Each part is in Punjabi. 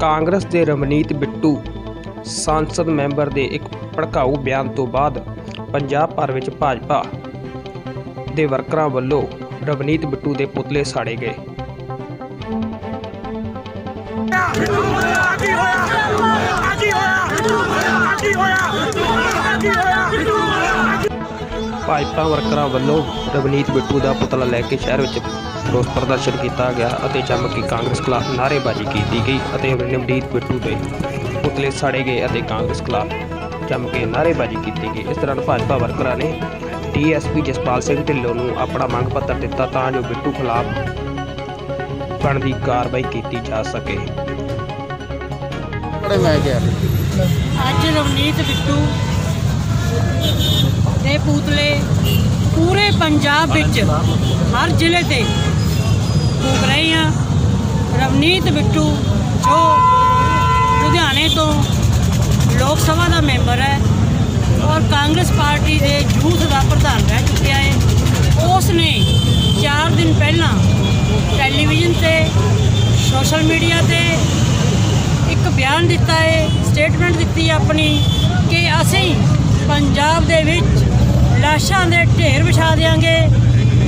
ਕਾਂਗਰਸ ਦੇ ਰਮਨੀਤ ਬਿੱਟੂ, ਸੰਸਦ ਮੈਂਬਰ ਦੇ ਇੱਕ ਭੜਕਾਊ ਬਿਆਨ ਤੋਂ ਬਾਅਦ ਪੰਜਾਬ ਭਰ ਵਿੱਚ ਭਾਜਪਾ ਦੇ ਵਰਕਰਾਂ ਵੱਲੋਂ ਰਵਨੀਤ ਬਿੱਟੂ ਦੇ ਪੁਤਲੇ ਸਾੜੇ ਗਏ। ਭਾਜਪਾ ਵਰਕਰਾਂ ਵੱਲੋਂ ਰਵਨੀਤ ਬਿੱਟੂ ਦਾ ਪੁਤਲਾ ਲੈ ਕੇ ਸ਼ਹਿਰ ਵਿੱਚ ਰੋਸ ਪ੍ਰਦਰਸ਼ਨ ਕੀਤਾ ਗਿਆ ਅਤੇ ਜੰਮ ਕੇ ਕਾਂਗਰਸ ਖਿਲਾਫ ਨਾਅਰੇਬਾਜ਼ੀ ਕੀਤੀ ਗਈ ਅਤੇ ਰਵਨੀਤ ਬਿੱਟੂ ਦੇ ਪੁਤਲੇ ਸਾੜੇ ਗਏ ਅਤੇ ਕਾਂਗਰਸ ਖਿਲਾਫ ਜੰਮ ਕੇ ਨਾਅਰੇਬਾਜ਼ੀ ਕੀਤੀ ਗਈ। ਇਸ ਦੌਰਾਨ ਭਾਜਪਾ ਵਰਕਰਾਂ ਨੇ ਡੀਐਸਪੀ ਜਸਪਾਲ ਸਿੰਘ ਢਿੱਲੋਂ ਨੂੰ ਆਪਣਾ ਮੰਗ ਪੱਤਰ ਦਿੱਤਾ ਤਾਂ ਜੋ ਬਿੱਟੂ ਖਿਲਾਫ ਬਣਦੀ ਕਾਰਵਾਈ ਕੀਤੀ ਜਾ ਸਕੇ। ਬੜੇ ਮੈਂ ਕਿਹਾ ਅੱਜ ਰਵਨੀਤ ਬਿੱਟੂ ਦੇ ਪੂਤਲੇ ਪੂਰੇ ਪੰਜਾਬ ਵਿੱਚ ਹਰ ਜ਼ਿਲ੍ਹੇ ਤੇ ਫੂਕ ਰਹੇ ਹਾਂ। ਰਵਨੀਤ ਬਿੱਟੂ, ਜੋ ਲੁਧਿਆਣੇ ਤੋਂ ਲੋਕ ਸਭਾ ਦਾ ਮੈਂਬਰ ਹੈ ਔਰ ਕਾਂਗਰਸ ਪਾਰਟੀ ਦੇ ਯੂਥ ਦਾ ਪ੍ਰਧਾਨ ਰਹਿ ਚੁੱਕਿਆ ਹੈ। ਉਸ ਨੇ 4 ਦਿਨ ਪਹਿਲਾਂ ਟੈਲੀਵਿਜ਼ਨ ਤੇ, ਸੋਸ਼ਲ ਮੀਡੀਆ ਤੇ ਇੱਕ ਬਿਆਨ ਦਿੱਤਾ ਹੈ, ਸਟੇਟਮੈਂਟ ਦਿੱਤੀ ਹੈ ਆਪਣੀ ਕਿ ਅਸੀਂ ਪੰਜਾਬ ਦੇ ਵਿੱਚ ਲਾਸ਼ਾਂ ਦੇ ਢੇਰ ਵਿਛਾ ਦਿਆਂਗੇ,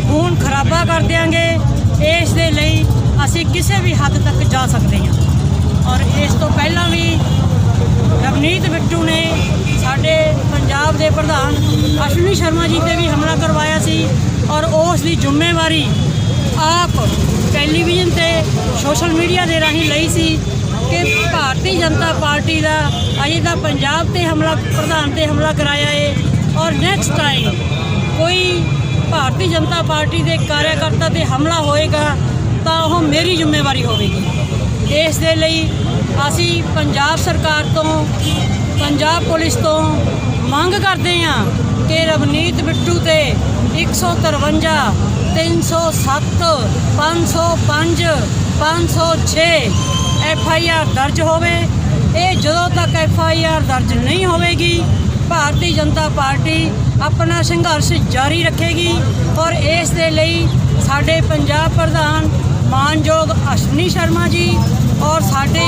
ਖੂਨ ਖਰਾਬਾ ਕਰ ਦਿਆਂਗੇ। ਇਸ ਦੇ ਲਈ ਅਸੀਂ ਕਿਸੇ ਵੀ ਹੱਦ ਤੱਕ ਜਾ ਸਕਦੇ ਹਾਂ। ਔਰ ਇਸ ਤੋਂ ਪਹਿਲਾਂ ਵੀ ਰਵਨੀਤ ਬਿੱਟੂ ਨੇ ਸਾਡੇ ਪੰਜਾਬ ਦੇ ਪ੍ਰਧਾਨ ਅਸ਼ਵਨੀ ਸ਼ਰਮਾ ਜੀ ਤੇ ਵੀ ਹਮਲਾ ਕਰਵਾਇਆ ਸੀ ਔਰ ਉਸ ਦੀ ਜ਼ਿੰਮੇਵਾਰੀ ਆਪ ਟੈਲੀਵਿਜ਼ਨ ਤੇ ਸੋਸ਼ਲ ਮੀਡੀਆ ਦੇ ਰਾਹੀਂ ਲਈ ਸੀ ਕਿ ਭਾਰਤੀ ਜਨਤਾ ਪਾਰਟੀ ਦਾ ਅਜੇ ਤਾਂ ਪੰਜਾਬ ਤੇ ਹਮਲਾ, ਪ੍ਰਧਾਨ ਤੇ ਹਮਲਾ ਕਰਾਇਆ ਏ ਔਰ ਨੈਕਸਟ ਟਾਈਮ ਕੋਈ ਭਾਰਤੀ ਜਨਤਾ ਪਾਰਟੀ ਦੇ ਕਾਰਿਆਕਰਤਾ ਤੇ ਹਮਲਾ ਹੋਏਗਾ ਤਾਂ ਉਹ ਮੇਰੀ ਜ਼ਿੰਮੇਵਾਰੀ ਹੋਵੇਗੀ। ਇਸ ਦੇ ਲਈ ਅਸੀਂ ਪੰਜਾਬ ਸਰਕਾਰ ਤੋਂ, ਪੰਜਾਬ ਪੁਲਿਸ ਤੋਂ ਮੰਗ ਕਰਦੇ ਹਾਂ ਕਿ ਰਵਨੀਤ ਬਿੱਟੂ ਤੇ 153 307 505 506 ਐਫ ਆਈ ਆਰ ਦਰਜ ਹੋਵੇ। ਇਹ ਜਦੋਂ ਤੱਕ ਐਫ ਆਈ ਆਰ ਦਰਜ ਨਹੀਂ ਹੋਵੇਗੀ ਭਾਰਤੀ ਜਨਤਾ ਪਾਰਟੀ ਆਪਣਾ ਸੰਘਰਸ਼ ਜਾਰੀ ਰੱਖੇਗੀ ਔਰ ਇਸ ਦੇ ਲਈ ਸਾਡੇ ਪੰਜਾਬ ਪ੍ਰਧਾਨ ਮਾਨਯੋਗ ਅਸ਼ਵਨੀ ਸ਼ਰਮਾ ਜੀ ਔਰ ਸਾਡੇ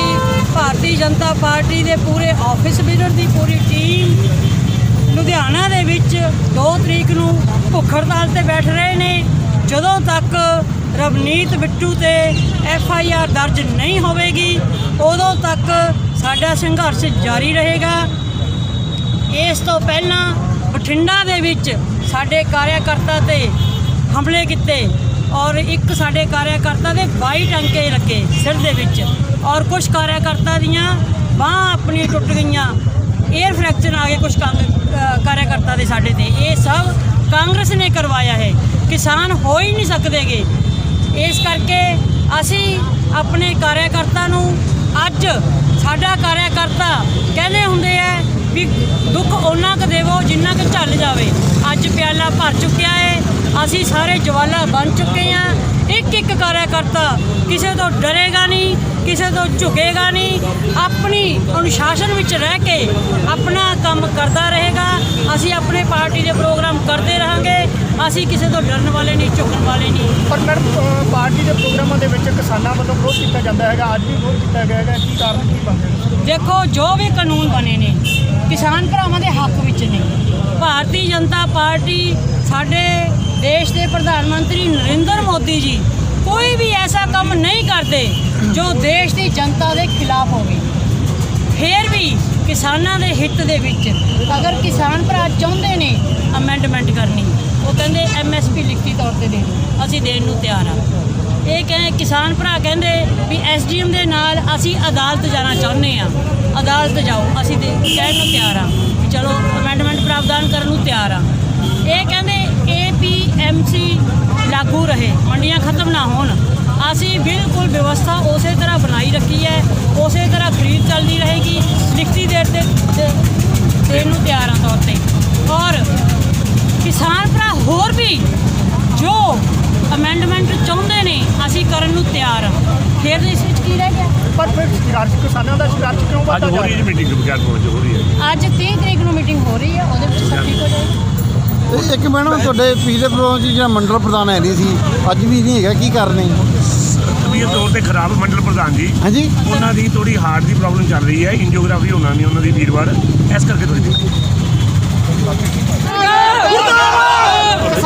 ਭਾਰਤੀ ਜਨਤਾ ਪਾਰਟੀ ਦੇ ਪੂਰੇ ਆਫਿਸ ਬਿਲਰ ਦੀ ਪੂਰੀ ਟੀਮ ਲੁਧਿਆਣਾ ਦੇ ਵਿੱਚ 2 ਤਰੀਕ ਨੂੰ ਭੁੱਖ ਹੜਤਾਲ ਤੇ ਬੈਠ ਰਹੇ ਨੇ। ਜਦੋਂ ਤੱਕ ਰਵਨੀਤ ਬਿੱਟੂ ਤੇ ਐਫ ਆਈ ਆਰ ਦਰਜ ਨਹੀਂ ਹੋਵੇਗੀ, ਉਦੋਂ ਤੱਕ ਸਾਡਾ ਸੰਘਰਸ਼ ਜਾਰੀ ਰਹੇਗਾ। ਇਸ ਤੋਂ ਪਹਿਲਾਂ ਬਠਿੰਡਾ ਦੇ ਵਿੱਚ ਸਾਡੇ ਕਾਰਿਆਕਰਤਾ ਤੇ ਹਮਲੇ ਕੀਤੇ ਔਰ ਇੱਕ ਸਾਡੇ ਕਾਰਿਆਕਰਤਾ ਦੇ 22 ਟੰਕੇ ਲੱਗੇ ਸਿਰ ਦੇ ਵਿੱਚ ਔਰ ਕੁਝ ਕਾਰਿਆਕਰਤਾ ਦੀਆਂ ਬਾਹਾਂ ਆਪਣੀ ਟੁੱਟ ਗਈਆਂ। 에ਅਰ ਫ੍ਰੈਕਚਰ ਆ ਗਏ ਕੁਝ ਕਾਰਿਆਕਰਤਾ ਦੇ ਸਾਡੇ ਤੇ। ਇਹ ਸਭ ਕਾਂਗਰਸ ਨੇ ਕਰਵਾਇਆ ਹੈ। ਕਿਸਾਨ ਹੋ ਹੀ ਨਹੀਂ ਸਕਦੇਗੇ। ਇਸ ਕਰਕੇ ਅਸੀਂ ਆਪਣੇ ਕਾਰਿਆਕਰਤਾ ਨੂੰ ਅੱਜ ਸਾਡਾ ਕਾਰਿਆਕਰਤਾ ਕਹਿੰਦੇ ਹੁੰਦੇ ਆ ਵੀ ਦੁੱਖ ਉਹਨਾਂ ਕੁ ਦੇਵੋ ਜਿੰਨਾ ਕੁ ਝੱਲ ਜਾਵੇ। ਅੱਜ ਪਿਆਲਾ ਭਰ ਚੁੱਕਿਆ ਹੈ ਅਸੀਂ ਸਾਰੇ ਜਵਾਲਾ ਬਣ ਚੁੱਕੇ ਹਾਂ ਇੱਕ ਇੱਕ ਕਾਰਿਆਕਰਤਾ ਕਿਸੇ ਤੋਂ ਡਰੇਗਾ ਨਹੀਂ, ਕਿਸੇ ਤੋਂ ਝੁਕੇਗਾ ਨਹੀਂ। ਆਪਣੀ ਅਨੁਸ਼ਾਸਨ ਵਿੱਚ ਰਹਿ ਕੇ ਆਪਣਾ ਕੰਮ ਕਰਦਾ ਰਹੇਗਾ। ਅਸੀਂ ਆਪਣੇ ਪਾਰਟੀ ਦੇ ਪ੍ਰੋਗਰਾਮ ਕਰਦੇ ਰਹਾਂਗੇ। ਅਸੀਂ ਕਿਸੇ ਤੋਂ ਡਰਨ ਵਾਲੇ ਨਹੀਂ ਝੁਕਣ ਵਾਲੇ ਨਹੀਂ। ਪਰ ਮੈਡਮ ਪਾਰਟੀ ਦੇ ਪ੍ਰੋਗਰਾਮਾਂ ਦੇ ਵਿੱਚ ਕਿਸਾਨਾਂ ਵੱਲੋਂ ਵਿਰੋਧ ਕੀਤਾ ਜਾਂਦਾ ਹੈਗਾ। ਅੱਜ ਵੀ ਵਿਰੋਧ ਕੀਤਾ ਗਿਆ ਹੈਗਾ। ਕੀ ਕਾਰਨ ਕੀ ਬਣਦੇ ਦੇਖੋ ਜੋ ਵੀ ਕਾਨੂੰਨ ਬਣੇ ਨੇ ਕਿਸਾਨ ਭਰਾਵਾਂ ਦੇ ਹੱਕ ਵਿੱਚ ਨੇ। ਭਾਰਤੀ ਜਨਤਾ ਪਾਰਟੀ ਸਾਡੇ ਦੇਸ਼ ਦੇ ਪ੍ਰਧਾਨ ਮੰਤਰੀ ਨਰਿੰਦਰ ਮੋਦੀ ਜੀ ਕੋਈ ਵੀ ਐਸਾ ਕੰਮ ਨਹੀਂ ਕਰਦੇ ਜੋ ਦੇਸ਼ ਦੀ ਜਨਤਾ ਦੇ ਖਿਲਾਫ ਹੋਵੇ। ਫੇਰ ਵੀ ਕਿਸਾਨਾਂ ਦੇ ਹਿੱਤ ਦੇ ਵਿੱਚ ਅਗਰ ਕਿਸਾਨ ਭਰਾ ਚਾਹੁੰਦੇ ਨੇ ਅਮੈਂਡਮੈਂਟ ਕਰਨੀ ਉਹ ਕਹਿੰਦੇ ਐਮਐਸਪੀ ਲਿਖਤੀ ਤੌਰ ਤੇ ਦੇ ਦਿਓ ਅਸੀਂ ਦੇਣ ਨੂੰ ਤਿਆਰ ਆ। ਇਹ ਕਹੇ ਕਿਸਾਨ ਭਰਾ ਕਹਿੰਦੇ ਵੀ ਐਸਡੀਐਮ ਦੇ ਨਾਲ ਅਸੀਂ ਅਦਾਲਤ ਜਾਣਾ ਚਾਹੁੰਦੇ ਆ। ਅਦਾਲਤ ਜਾਓ, ਅਸੀਂ ਦੇ, ਕਹਿਣ ਨੂੰ ਤਿਆਰ ਆ ਵੀ ਚਲੋ ਅਮੈਂਡਮੈਂਟ ਪ੍ਰਾਵਧਾਨ ਕਰਨ ਨੂੰ ਤਿਆਰ ਆ। ਇਹ ਕਹਿੰਦੇ ਏਪੀਐਮਸੀ ਲਾਗੂ ਰਹੇ, ਮੰਡੀਆਂ ਖਤਮ ਨਾ ਹੋਣ। ਅਸੀਂ ਬਿਲਕੁਲ ਵਿਵਸਥਾ ਉਸੇ ਤਰ੍ਹਾਂ ਬਣਾਈ ਰੱਖੀ ਹੈ, ਉਸੇ ਤਰ੍ਹਾਂ ਖਰੀਦ ਚੱਲਦੀ ਰਹੇਗੀ, ਲਿਖਤੀ ਦੇਰ ਤੇ ਦੇ- ਦੇਣ ਨੂੰ ਤਿਆਰ ਆ ਤੌਰ ਤੇ। ਔਰ ਹੋਰ ਵੀ ਜੋ ਅਮੈਂਡਮੈਂਟ ਚਾਹੁੰਦੇ ਨੇ ਅਸੀਂ ਕਰਨ ਨੂੰ ਤਿਆਰ ਹਾਂ। ਫਿਰ ਇਸ ਵਿੱਚ ਕੀ ਰਹਿ ਗਿਆ? ਪਰ ਫਿਰ ਸੰਘਰਸ਼ ਕਿਸਾਨਾਂ ਦਾ ਸੰਘਰਸ਼ ਕਿਉਂ ਅੱਜ ਵੱਧਦਾ ਹੋ ਜਾ ਰਹੀ ਹੈ ਰਿਹਾ? ਮੀਟਿੰਗ ਵਿਗਿਆਨ ਭਵਨ 'ਚ ਹੋ ਰਹੀ ਹੈ। ਅੱਜ 30 ਤਰੀਕ ਨੂੰ ਮੀਟਿੰਗ ਹੋ ਰਹੀ ਹੈ ਉਹਦੇ ਵਿੱਚ ਸਭ ਠੀਕ ਹੋ ਜਾਏਗਾ। ਤੇ ਇੱਕ ਮੈਡਮ ਤੁਹਾਡੇ ਪਿਛਲੇ ਪ੍ਰੋਗਰਾਮ 'ਚ ਜਿਹੜਾ ਮੰਡਲ ਪ੍ਰਧਾਨ ਹੈ ਨਹੀਂ ਸੀ ਅੱਜ ਵੀ ਨਹੀਂ ਹੈਗਾ ਕੀ ਕਰਨੇ ਤਬੀਅਤ ਤੌਰ ਤੇ ਖਰਾਬ ਮੰਡਲ ਪ੍ਰਧਾਨ ਜੀ। ਹਾਂਜੀ। ਉਹਨਾਂ ਦੀ ਥੋੜੀ ਹਾਰਟ ਦੀ ਪ੍ਰੋਬਲਮ ਚੱਲ ਰਹੀ ਹੈ ਇੰਜੀਓਗ੍ਰਾਫੀ ਹੋਣਾ ਨਹੀਂ ਉਹਨਾਂ ਦੀ ਵੀਰਵਾਰ ਇਸ ਕਰਕੇ ਥੋੜੀ ਕਿਸਾਨ Oh,